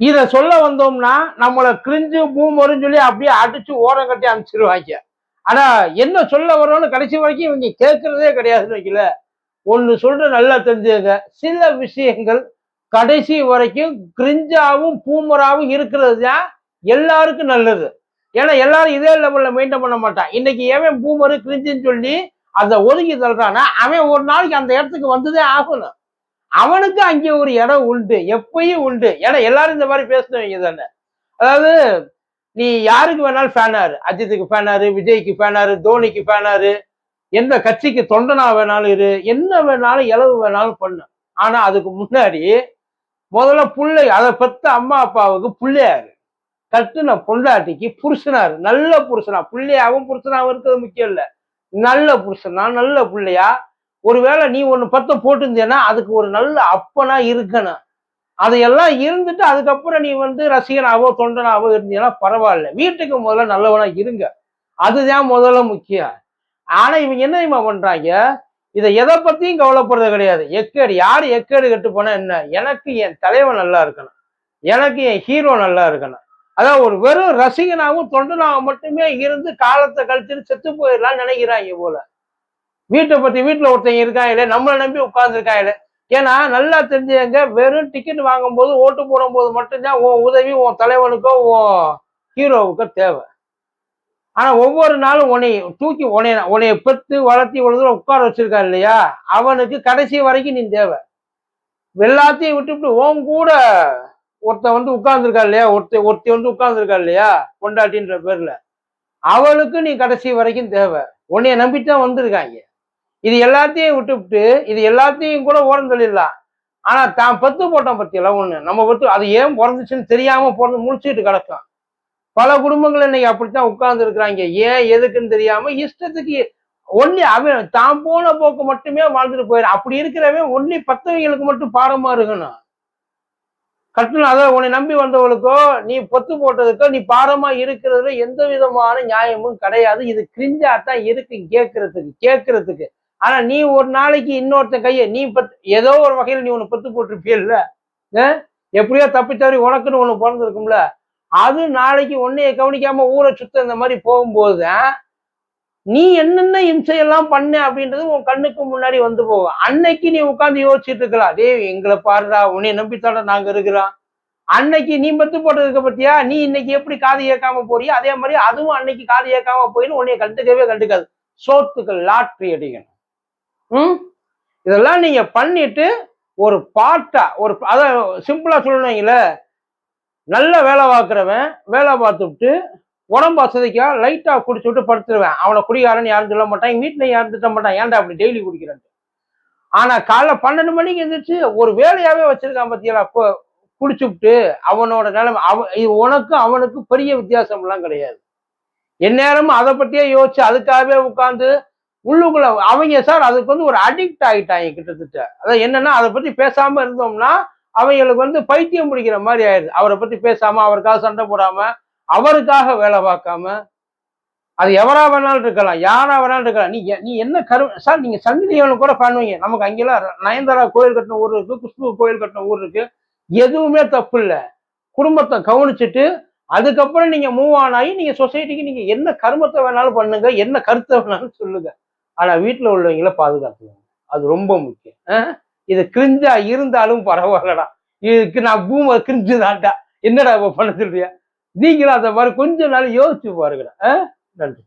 இதை சொல்ல வந்தோம்னா நம்மளை கிரிஞ்சு பூமருன்னு சொல்லி அப்படியே அடிச்சு ஓரம் கட்டி அனுப்பிச்சிருவாங்க. ஆனா என்ன சொல்ல வரோம்னு கடைசி வரைக்கும் இவங்க கேட்கறதே கிடையாதுன்னு வைக்கல. ஒன்று சொல்ற நல்லா தெரிஞ்சுங்க சில விஷயங்கள் கடைசி வரைக்கும் கிரிஞ்சாவும் பூமராவும் இருக்கிறது தான் எல்லாருக்கும் நல்லது. ஏன்னா எல்லாரும் இதே லெவலில் மெயின்டைன் பண்ண மாட்டான். இன்னைக்கு எவன் பூமரு கிரிஞ்சுன்னு சொல்லி அதை ஒதுக்கி தள்ளுறானா அவன் ஒரு நாளைக்கு அந்த இடத்துக்கு வந்ததே ஆகணும். அவனுக்கு அங்கே ஒரு இடம் உண்டு எப்பயும் உண்டு. ஏன்னா எல்லாரும் இந்த மாதிரி பேசினவங்க தானே. அதாவது நீ யாருக்கு வேணாலும் ஃபேனாரு அஜித்துக்கு ஃபேனாரு விஜய்க்கு ஃபேனாரு தோனிக்கு ஃபேனாரு எந்த கட்சிக்கு தொண்டனா வேணாலும் இரு என்ன வேணாலும் இளவு வேணாலும் பண்ணு. ஆனா அதுக்கு முன்னாடி முதல்ல புள்ளை அதை பெத்த அம்மா அப்பாவுக்கு புள்ளையாரு. கட்டுன பொண்டாட்டிக்கு புருஷனாரு. நல்ல புருஷனா. புள்ளையாவும் புருஷனாவும் இருக்கிறது முக்கியம் இல்லை. நல்ல புருஷனா நல்ல புள்ளையா ஒருவேளை நீ ஒன்று பத்த போட்டிருந்தேன்னா அதுக்கு ஒரு நல்ல அப்பனா இருக்கணும். அதையெல்லாம் இருந்துட்டு அதுக்கப்புறம் நீ வந்து ரசிகனாவோ தொண்டனாவோ இருந்தீங்கன்னா பரவாயில்ல. வீட்டுக்கு முதல்ல நல்லவனா இருங்க. அதுதான் முதல்ல முக்கியம். ஆனா இவங்க என்ன தெரியுமா பண்றாங்க? இதை எதை பத்தியும் கவலைப்படுறது கிடையாது. எக்கேடு யார் எக்கேடு கெட்டு போனா என்ன? எனக்கு என் தலைவன் நல்லா இருக்கணும். எனக்கு என் ஹீரோ நல்லா இருக்கணும். அதான் ஒரு வெறும் ரசிகனாவும் தொண்டனாகவும் மட்டுமே இருந்து காலத்தை கழிச்சுட்டு செத்து போயிடலாம்னு நினைக்கிறாங்க போல. வீட்டை பத்தி வீட்டுல ஒருத்தங்க இருக்காங்களே நம்மளை நம்பி உட்கார்ந்துருக்காங்களே ஏன்னா நல்லா தெரிஞ்சவங்க வெறும் டிக்கெட் வாங்கும்போது ஓட்டு போடும்போது மட்டும்தான் உன் உதவி உன் தலைவனுக்கோ உன் ஹீரோவுக்கோ தேவை. ஆனா ஒவ்வொரு நாளும் உன்னை தூக்கி உன்னைய உனைய பெத்து வளர்த்தி இவ்வளவு தூரம் உட்கார வச்சிருக்கா இல்லையா? அவனுக்கு கடைசி வரைக்கும் நீ தேவை. எல்லாத்தையும் விட்டுவிட்டு உன் கூட ஒருத்தன் வந்து உட்கார்ந்துருக்கா இல்லையா? ஒருத்த ஒருத்தி வந்து உட்கார்ந்துருக்கா இல்லையா? கொண்டாட்டின்ற பேர்ல. அவளுக்கு நீ கடைசி வரைக்கும் தேவை. உன்னைய நம்பித்தான் வந்திருக்காங்க. இது எல்லாத்தையும் விட்டுவிட்டு இது எல்லாத்தையும் கூட ஓரம் சொல்லிடலாம் ஆனா தான் பத்து போட்டோம் பத்தியெல்லாம் ஒண்ணு. நம்ம பத்து அது ஏன் பிறந்துச்சுன்னு தெரியாம பிறந்து முடிச்சுட்டு கிடக்கும். பல குடும்பங்கள் இன்னைக்கு அப்படித்தான் உட்கார்ந்து இருக்கிறாங்க. ஏன் எதுக்குன்னு தெரியாம இஷ்டத்துக்கு ஒன்லி அவன் தான் போன போக்கு மட்டுமே வாழ்ந்துட்டு போயிடும் அப்படி இருக்கிறவன் ஒன்லி பத்தவங்களுக்கு மட்டும் பாடமா இருக்கணும். கட்டணம் அதை உன்னை நம்பி வந்தவளுக்கோ நீ பொத்து போட்டதுக்கோ நீ பாரமா இருக்கிறதுல எந்த விதமான நியாயமும் கிடையாது. இது கிரிஞ்சா தான் இருக்கு கேட்கறதுக்கு கேட்கறதுக்கு ஆனா நீ ஒரு நாளைக்கு இன்னொருத்த கையை நீ பத்து ஏதோ ஒரு வகையில் நீ ஒண்ணு பத்து போட்டிருப்பியல்ல அஹ்? எப்படியோ தப்பி தவறி உனக்குன்னு ஒண்ணு பிறந்திருக்கும்ல? அது நாளைக்கு உன்னைய கவனிக்காம ஊரை சுத்த இந்த மாதிரி போகும்போது நீ என்னென்ன இம்சையெல்லாம் பண்ண அப்படின்றது உன் கண்ணுக்கு முன்னாடி வந்து போகும். அன்னைக்கு நீ உட்காந்து யோசிச்சுட்டு இருக்கலாம். டேய் எங்களை பாருடா உன்னை நம்பித்தாடா நாங்க இருக்கிறோம். அன்னைக்கு நீ பத்து போட்டதுக்கு பத்தியா? நீ இன்னைக்கு எப்படி காது ஏற்காம போறியோ அதே மாதிரி அதுவும் அன்னைக்கு காது ஏற்காம போயின்னு உன்னைய கண்டுக்கவே கண்டுக்காது. சோத்துக்கு லாட்ரி அடிக்கணும். ம்? இதெல்லாம் நீங்க பண்ணிட்டு ஒரு பார்ட்டா ஒரு அதை சிம்பிளா சொல்லணுங்கள நல்ல வேலை பார்க்குறவன் வேலை பார்த்துட்டு உடம்பு வசதிக்கா லைட்டா குடிச்சு விட்டு படுத்துருவேன். அவனை குடிகாரன்னு யாரும் சொல்ல மாட்டான் வீட்டில் யாரும் திட்ட மாட்டான். ஏன்டா அப்படி டெய்லி குடிக்கிறான் ஆனா காலைல பன்னெண்டு மணிக்கு எழுந்திரிச்சு ஒரு வேலையாவே வச்சிருக்கான் பத்தியா அப்போ குடிச்சுவிட்டு அவனோட நிலைமை அவன் இது உனக்கும் அவனுக்கும் பெரிய வித்தியாசம்லாம் கிடையாது. எந்நேரமும் அதை பற்றியே யோசிச்சு அதுக்காகவே உட்காந்து உள்ளுக்குள்ள அவங்க சார் அதுக்கு வந்து ஒரு அடிக்ட் ஆகிட்டாங்க கிட்டத்தட்ட. அதான் என்னன்னா அதை பத்தி பேசாம இருந்தோம்னா அவங்களுக்கு வந்து பைத்தியம் பிடிக்கிற மாதிரி ஆயிடுது. அவரை பத்தி பேசாம அவருக்காக சண்டை போடாம அவருக்காக வேலை பார்க்காம அது எவரா வேணாலும் இருக்கலாம் யாரா வேணாலும் இருக்கலாம். நீ எ- நீ என்ன கரு சார் நீங்க சங்கிலியவனு கூட பண்ணுவீங்க. நமக்கு அங்கெல்லாம் நயன்தாரா கோயில் கட்டின ஊர் இருக்கு குஷ்பு கோயில் கட்டின ஊர் இருக்கு. எதுவுமே தப்பு இல்லை. குடும்பத்தை கவனிச்சுட்டு அதுக்கப்புறம் நீங்க மூவ் ஆன் ஆகி நீங்க சொசைட்டிக்கு நீங்க என்ன கருமத்தை வேணாலும் பண்ணுங்க என்ன கருத்தை வேணாலும் சொல்லுங்க. ஆனா வீட்டுல உள்ளவங்கள பாதுகாத்துக்கோங்க. அது ரொம்ப முக்கியம். இது கிரிஞ்சா இருந்தாலும் பரவாயில்லடா. இதுக்கு நான் பூமை கிரிஞ்சு தான்டா என்னடா இப்ப பண்ண சொல்றியா? நீங்களும் அந்த மாதிரி கொஞ்ச நாள் யோசிச்சு பாருங்கடா. நன்றி.